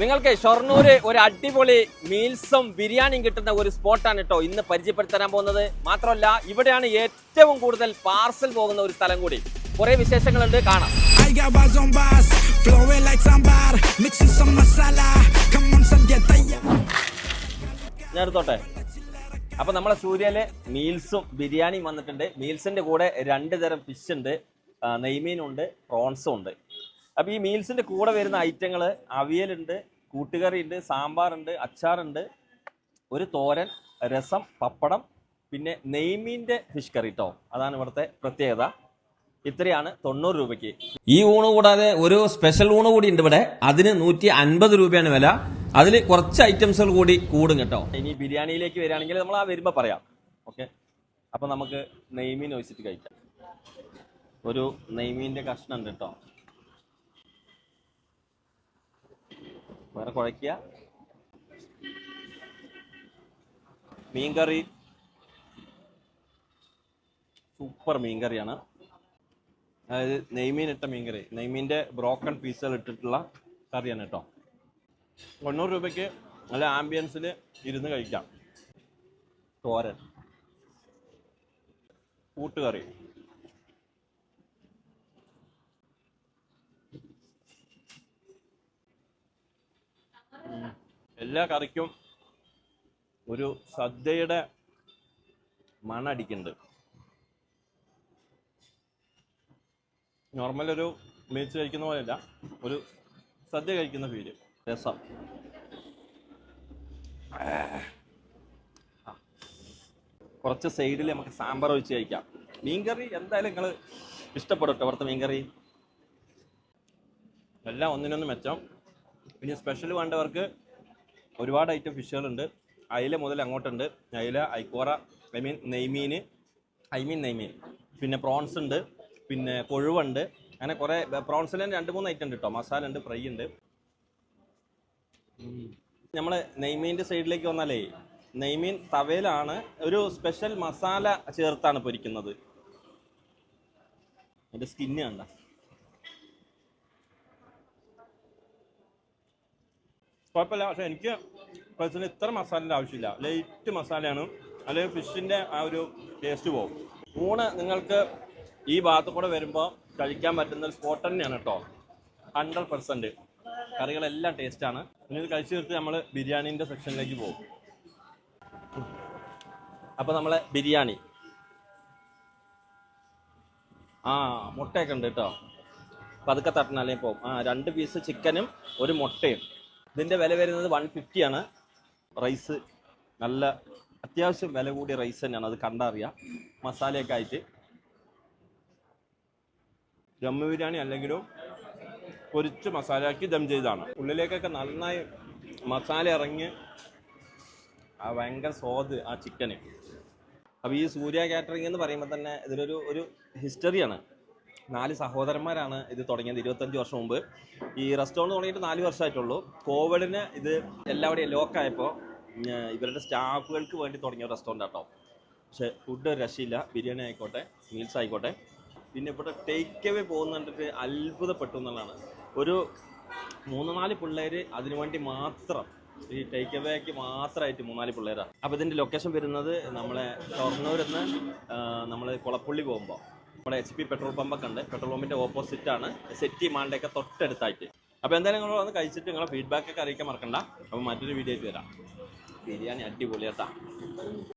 നിങ്ങൾക്ക് ഷൊർണൂര് ഒരു അടിപൊളി മീൽസും ബിരിയാണിയും കിട്ടുന്ന ഒരു സ്പോട്ടാണ് കേട്ടോ ഇന്ന് പരിചയപ്പെടുത്താൻ പോകുന്നത്. മാത്രമല്ല ഇവിടെയാണ് ഏറ്റവും കൂടുതൽ പാർസൽ പോകുന്ന ഒരു സ്ഥലം കൂടി. കുറെ വിശേഷങ്ങളുണ്ട് കാണാം. ഞാൻ എടുത്തോട്ടെ. അപ്പൊ നമ്മളെ സൂര്യയിലെ മീൽസും ബിരിയാണിയും വന്നിട്ടുണ്ട്. മീൽസിന്റെ കൂടെ രണ്ട് തരം ഫിഷ് ഉണ്ട്. നെയ്മീനുണ്ട് പ്രോൺസും ഉണ്ട്. അപ്പൊ ഈ മീൽസിന്റെ കൂടെ വരുന്ന ഐറ്റങ്ങൾ അവിയലുണ്ട് കൂട്ടുകറി ഉണ്ട് സാമ്പാറുണ്ട് അച്ചാറുണ്ട് ഒരു തോരൻ രസം പപ്പടം പിന്നെ നെയ്മീന്റെ ഫിഷ് കറി കേട്ടോ അതാണ് ഇവിടുത്തെ പ്രത്യേകത. ഇത്രയാണ് തൊണ്ണൂറ് രൂപയ്ക്ക്. ഈ ഊണ് കൂടാതെ ഒരു സ്പെഷ്യൽ ഊണ് കൂടി ഉണ്ട് ഇവിടെ. അതിന് നൂറ്റി അൻപത് രൂപയാണ് വില. അതിൽ കുറച്ച് ഐറ്റംസുകൾ കൂടി കൂടും കേട്ടോ. ഇനി ബിരിയാണിയിലേക്ക് വരികയാണെങ്കിൽ നമ്മൾ ആ വരുമ്പോൾ പറയാം. ഓക്കെ? അപ്പം നമുക്ക് നെയ്മീൻ ഒഴിച്ചിട്ട് കഴിക്കാം. ഒരു നെയ്മീന്റെ കഷ്ണം ഉണ്ട് കേട്ടോ. വേറെ കുഴയ്ക്കുക. മീൻകറി. സൂപ്പർ മീൻകറിയാണ്. അതായത് നെയ്മീൻ ഇട്ട മീൻകറി. നെയ്മീന്റെ ബ്രോക്കൺ പീസുകൾ ഇട്ടിട്ടുള്ള കറിയാണ് കേട്ടോ. തൊണ്ണൂറ് രൂപയ്ക്ക് നല്ല ആംബിയൻസിൽ ഇരുന്ന് കഴിക്കാം. തോരൻ. കൂട്ടുകറി. എല്ലാ കറിക്കും ഒരു സദ്യയുടെ മണടിക്കുന്നുണ്ട്. നോർമൽ ഒരു മേച്ച് കഴിക്കുന്ന പോലെയല്ല ഒരു സദ്യ കഴിക്കുന്ന ഫീൽ രസം. കുറച്ച് സൈഡിൽ നമുക്ക് സാമ്പാർ ഒഴിച്ച് കഴിക്കാം. മീൻകറി എന്തായാലും നിങ്ങൾ ഇഷ്ടപ്പെടും അവിടുത്തെ മീൻകറി. എല്ലാം ഒന്നിനൊന്ന് മെച്ചം. പിന്നെ സ്പെഷ്യൽ വേണ്ടവർക്ക് ഒരുപാട് ഐറ്റം ഫിഷുകളുണ്ട്. അയില മുതൽ അങ്ങോട്ടുണ്ട്. അയില ഐക്കോറ ഐ മീൻ നെയ്മീൻ ഐ മീൻ നെയ്മീൻ. പിന്നെ പ്രോൺസ് ഉണ്ട്. പിന്നെ കൊഴുവുണ്ട്. അങ്ങനെ കുറേ പ്രോൺസിൽ തന്നെ രണ്ട് മൂന്ന് ഐറ്റം ഉണ്ട് കേട്ടോ മസാല ഉണ്ട് ഫ്രൈ ഉണ്ട്. നമ്മൾ നെയ്മീന്റെ സൈഡിലേക്ക് വന്നാലേ നെയ്മീൻ തവയിലാണ് ഒരു സ്പെഷ്യൽ മസാല ചേർത്താണ് പൊരിക്കുന്നത്. അതിന്റെ സ്കിന്ന് കണ്ട. കുഴപ്പമില്ല. പക്ഷെ എനിക്ക് പേഴ്സണലി ഇത്ര മസാലയുടെ ആവശ്യമില്ല. ലൈറ്റ് മസാലയാണ്. അല്ലെങ്കിൽ ഫിഷിന്റെ ആ ഒരു ടേസ്റ്റ് പോകും ഊണ് നിങ്ങൾക്ക് ഈ ഭാഗത്ത് കൂടെ വരുമ്പോൾ കഴിക്കാൻ പറ്റുന്ന ഒരു സ്പോട്ട് തന്നെയാണ് കേട്ടോ ഹൺഡ്രഡ് പെർസെന്റ് കറികളെല്ലാം ടേസ്റ്റാണ് ഇനി ഇത് കഴിച്ചു തീർത്ത് നമ്മൾ ബിരിയാണീന്റെ സെക്ഷനിലേക്ക് പോകും അപ്പോൾ നമ്മളെ ബിരിയാണി. ആ മുട്ടയൊക്കെ ഉണ്ട് കേട്ടോ പതുക്കെ തട്ടണല്ലേ പോകും ആ രണ്ട് പീസ് ചിക്കനും ഒരു മുട്ടയും. ഇതിന്റെ വില വരുന്നത് വൺ ഫിഫ്റ്റിയാണ് റൈസ് നല്ല അത്യാവശ്യം വില കൂടിയ റൈസ് തന്നെയാണ് അത് കണ്ടറിയാം മസാലയൊക്കെ ആയിട്ട്. ദം ബിരിയാണി അല്ലെങ്കിലും പൊരിച്ച് മസാലയാക്കി ദം ചെയ്താണ് ഉള്ളിലേക്കൊക്കെ നന്നായി മസാല ഇറങ്ങി ആ ഭയങ്കര സ്വാദ് ആ ചിക്കന് അപ്പോൾ ഈ സൂര്യ കാറ്ററിംഗ് എന്ന് പറയുമ്പോൾ തന്നെ ഇതിലൊരു ഒരു ഹിസ്റ്ററിയാണ് നാല് സഹോദരന്മാരാണ് ഇത് തുടങ്ങിയത് ഇരുപത്തഞ്ച് വർഷം മുമ്പ്. ഈ റെസ്റ്റോറന്റ് തുടങ്ങിയിട്ട് നാല് വർഷമായിട്ടുള്ളൂ. കോവിഡിന് ഇത് എല്ലാവരുടെയും ലോക്കായപ്പോൾ ഇവരുടെ സ്റ്റാഫുകൾക്ക് വേണ്ടി തുടങ്ങിയ റെസ്റ്റോറന്റ് ആട്ടോ. പക്ഷെ ഫുഡ് ഒരു രക്ഷയില്ല. ബിരിയാണി ആയിക്കോട്ടെ മീൽസ് ആയിക്കോട്ടെ. പിന്നെ ഇവിടെ ടേക്ക് അവേ പോകുന്ന കണ്ടിട്ട് അത്ഭുതപ്പെട്ടു എന്നുള്ളതാണ്. ഒരു മൂന്ന് നാല് പിള്ളേർ അതിനു വേണ്ടി മാത്രം ഈ ടേക്ക് അവേക്ക് മാത്രമായിട്ട് മൂന്നാൽ പിള്ളേരാണ് അപ്പോൾ ഇതിന്റെ ലൊക്കേഷൻ വരുന്നത് നമ്മളെ ഷൊർണൂരിൽ നിന്ന് നമ്മൾ കുളപ്പുള്ളി പോകുമ്പോൾ നമ്മുടെ എച്ച് പി പെട്രോൾ പമ്പൊക്കെ ഉണ്ട്. പെട്രോൾ പമ്പിന്റെ ഓപ്പോസിറ്റ് ആണ്. സെറ്റി മാണ്ടയൊക്കെ തൊട്ടടുത്തായിട്ട്. അപ്പോൾ എന്തായാലും നിങ്ങൾ വന്ന് കഴിച്ചിട്ട് നിങ്ങളുടെ ഫീഡ്ബാക്ക് ഒക്കെ അറിയിക്കാൻ മറക്കണ്ട. അപ്പോൾ മറ്റൊരു വീഡിയോ വരാം. ബിരിയാണി അടിപൊളിയാട്ടാ